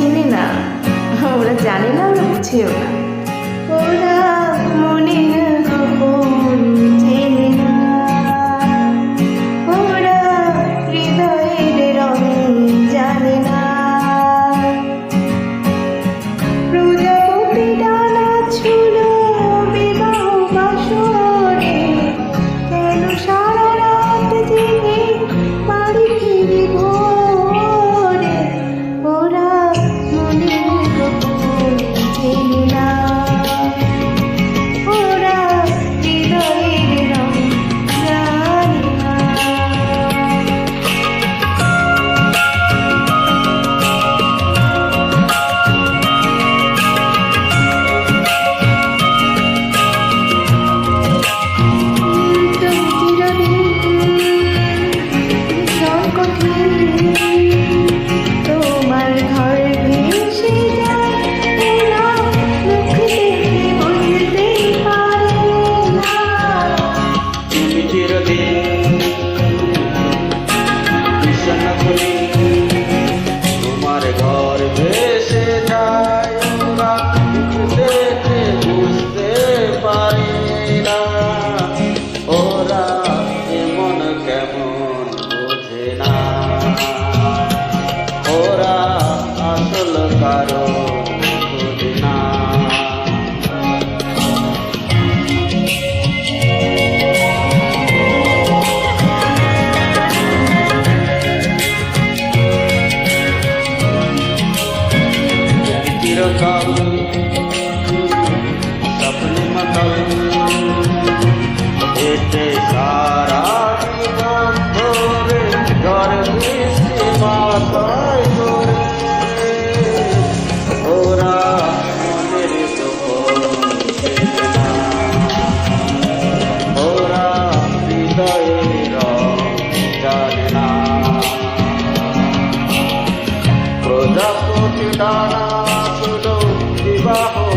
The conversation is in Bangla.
চিনে না। ওরা জানে না ওরা বুঝেও না। مطلب سپن مطلب ایتے سارا دیوان دورے گھر بیشتی 바보